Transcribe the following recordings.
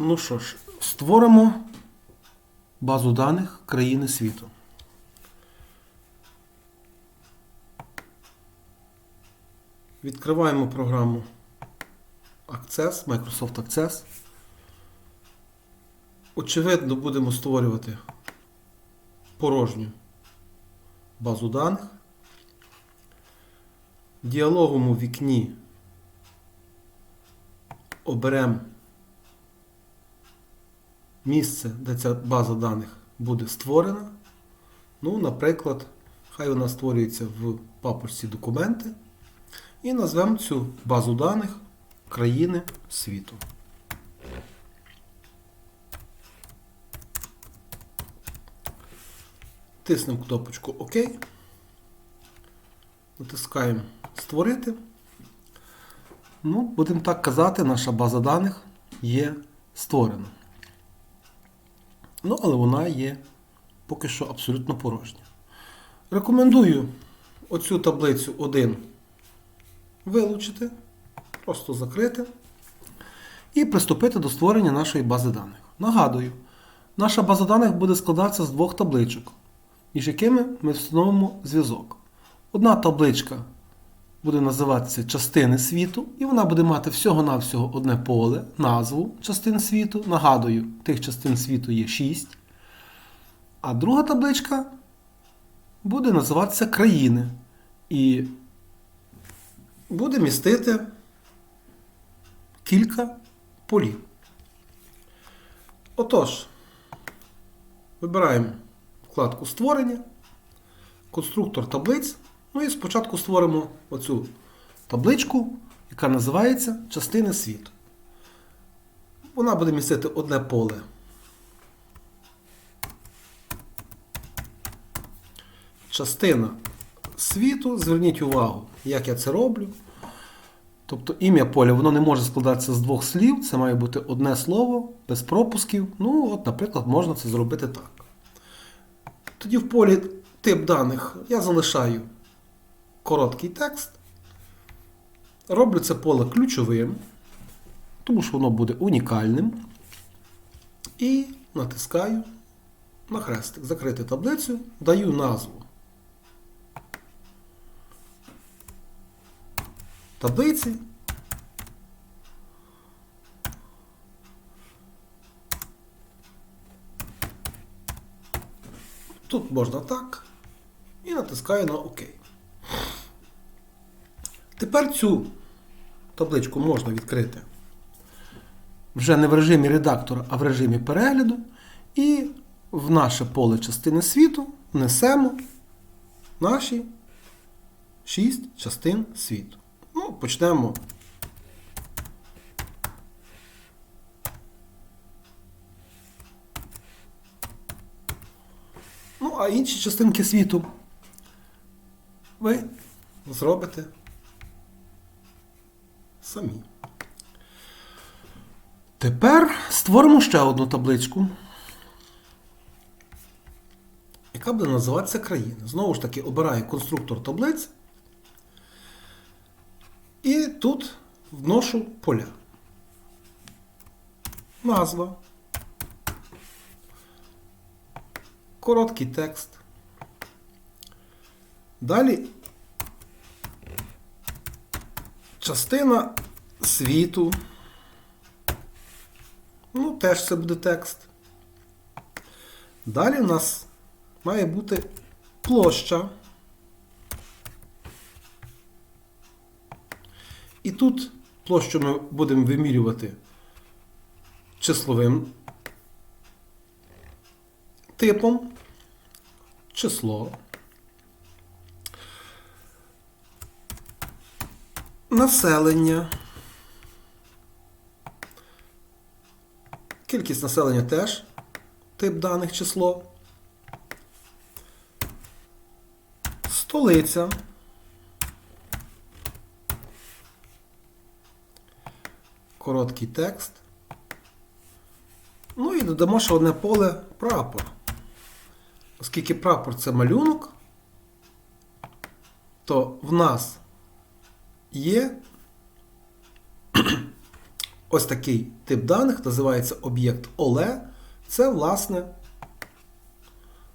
Ну що ж, створимо базу даних країни світу. Відкриваємо програму Access, Microsoft Access. Очевидно, будемо створювати порожню базу даних. В діалоговому вікні оберемо місце, де ця база даних буде створена. Ну, наприклад, хай вона створюється в папочці документи. І назвемо цю базу даних країни світу. Тиснемо кнопочку ОК. Натискаємо Створити. Ну, будемо так казати, наша база даних є створена. Ну, але вона є поки що абсолютно порожня. Рекомендую оцю таблицю 1 вилучити, просто закрити і приступити до створення нашої бази даних. Нагадую, наша база даних буде складатися з двох табличок, між якими ми встановимо зв'язок. Одна табличка буде називатися частини світу, і вона буде мати всього-навсього одне поле, назву частин світу. Нагадую, тих частин світу є 6. А друга табличка буде називатися країни. І буде містити кілька полів. Отож, вибираємо вкладку Створення, конструктор таблиць. Ну і спочатку створимо оцю табличку, яка називається Частини світу. Вона буде містити одне поле. Частина світу. Зверніть увагу, як я це роблю. Тобто ім'я поля воно не може складатися з двох слів, це має бути одне слово, без пропусків. Ну, от, наприклад, можна це зробити так. Тоді в полі тип даних я залишаю короткий текст. Роблю це поле ключовим, тому що воно буде унікальним. І натискаю на хрестик. Закрити таблицю, даю назву. Таблиці. Тут можна так. І натискаю на ОК. Тепер цю табличку можна відкрити вже не в режимі редактора, а в режимі перегляду. І в наше поле частини світу внесемо наші 6 частин світу. Ну, почнемо. Ну, а інші частинки світу ви зробите самі. Тепер створимо ще одну табличку, яка буде називатися країна. Знову ж таки, обираю конструктор таблиць. І тут вношу поля. Назва. Короткий текст. Далі частина світу. Ну, теж це буде текст. Далі у нас має бути площа. І тут площу ми будемо вимірювати числовим типом, число. Населення. Кількість населення теж тип даних число. Столиця. Короткий текст. Ну і додамо ще одне поле прапор. Оскільки прапор це малюнок, то в нас є ось такий тип даних, називається об'єкт OLE. Це, власне,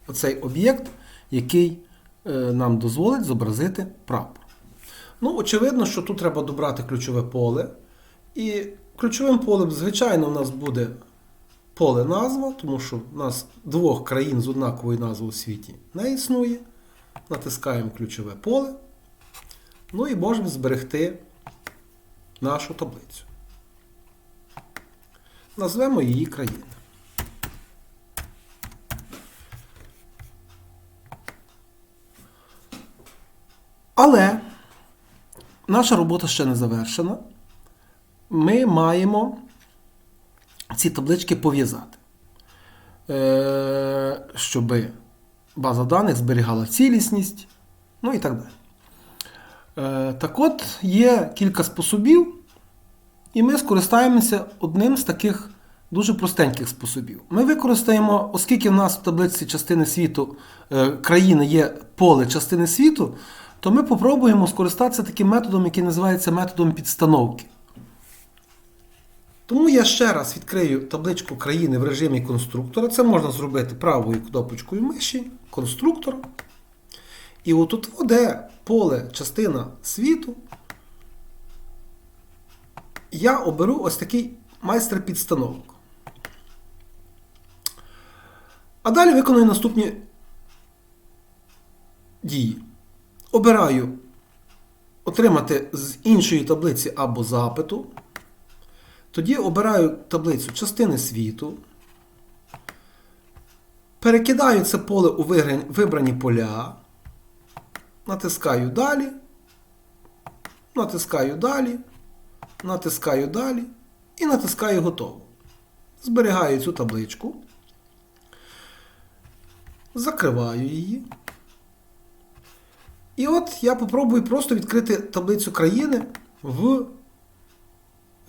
оцей об'єкт, який е, нам дозволить зобразити прапор. Ну, очевидно, що тут треба добрати ключове поле. І ключовим полем, звичайно, у нас буде поле назва, тому що у нас двох країн з однаковою назвою у світі не існує. Натискаємо ключове поле. Ну і можемо зберегти нашу таблицю. Назвемо її країни. Але наша робота ще не завершена. Ми маємо ці таблички пов'язати, е, щоб база даних зберігала цілісність, ну і так далі. Е, Так от, є кілька способів, і ми скористаємося одним з таких дуже простеньких способів. Ми використаємо, оскільки в нас в таблиці частини світу е, країни є поле частини світу, то ми попробуємо скористатися таким методом, який називається методом підстановки. Тому я ще раз відкрию табличку країни в режимі конструктора. Це можна зробити правою кнопочкою миші, конструктор. І отут, де поле частина світу, я оберу ось такий майстер підстановок. А далі виконую наступні дії. Обираю отримати з іншої таблиці або запиту. Тоді обираю таблицю частини світу. Перекидаю це поле у вибрані поля. Натискаю далі. Натискаю далі. Натискаю далі. І натискаю готово. Зберігаю цю табличку. Закриваю її. І от я попробую просто відкрити таблицю країни в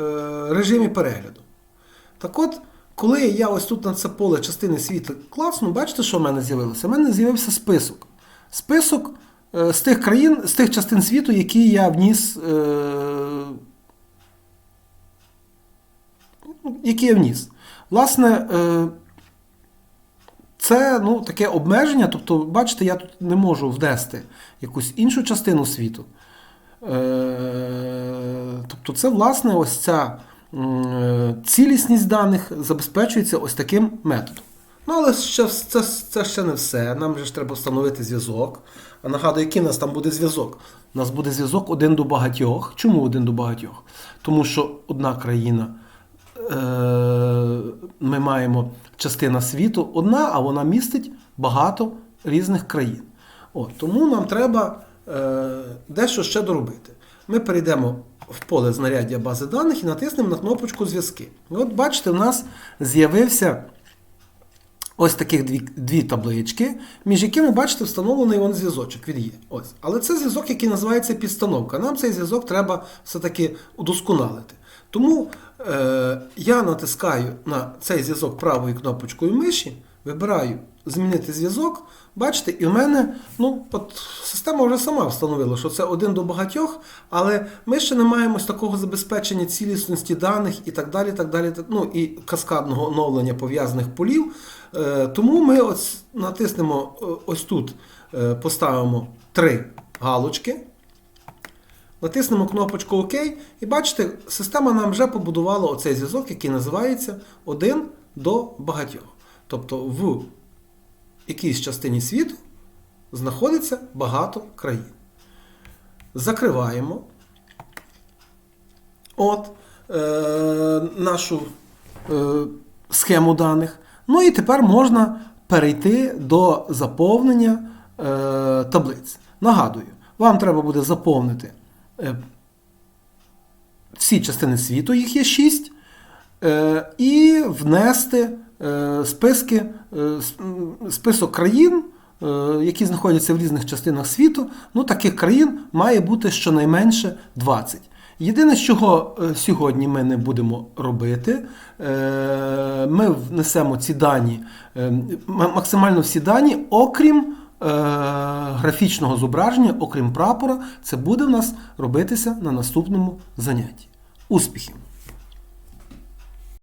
е, режимі перегляду. Так от, коли я ось тут на це поле частини світу класно, бачите, що в мене з'явилося? У мене з'явився список. Список з тих країн, з тих частин світу, які я вніс. Е, які я вніс. Власне, е, це ну, таке обмеження, тобто, бачите, я тут не можу внести якусь іншу частину світу. Е, тобто, це, власне, ось ця цілісність даних забезпечується ось таким методом. Ну, але ще, це, це ще не все. Нам же ж треба встановити зв'язок. А нагадую, який у нас там буде зв'язок? У нас буде зв'язок один до багатьох. Чому один до багатьох? Тому що одна країна. Е, ми маємо частина світу одна, а вона містить багато різних країн. От, Тому нам треба е, дещо ще доробити. Ми перейдемо в поле знаряддя бази даних і натиснемо на кнопочку Зв'язки. І от бачите, у нас з'явився ось таких дві дві таблички, між якими, бачите, встановлений вон зв'язочок. Він є. Ось. Але це зв'язок, який називається підстановка. Нам цей зв'язок треба все-таки удосконалити. Тому е, я натискаю на цей зв'язок правою кнопочкою миші, вибираю змінити зв'язок. Бачите, і в мене ну, от, система вже сама встановила, що це один до багатьох, але ми ще не маємо такого забезпечення цілісності даних і так далі, так далі, ну і каскадного оновлення пов'язаних полів. Е, тому ми ось натиснемо е, ось тут, е, поставимо три галочки. Натиснемо кнопочку ОК, і бачите, система нам вже побудувала оцей зв'язок, який називається один до багатьох. Тобто в якійсь частині світу знаходиться багато країн. Закриваємо от, е, нашу е, схему даних. Ну і тепер можна перейти до заповнення е, таблиць. Нагадую, вам треба буде заповнити. Е, всі частини світу, їх є 6, е, і внести списки, список країн, які знаходяться в різних частинах світу. Ну, Таких країн має бути щонайменше 20. Єдине, чого сьогодні ми не будемо робити, ми внесемо ці дані, максимально всі дані, окрім графічного зображення, окрім прапора, це буде в нас робитися на наступному занятті. Успіхів!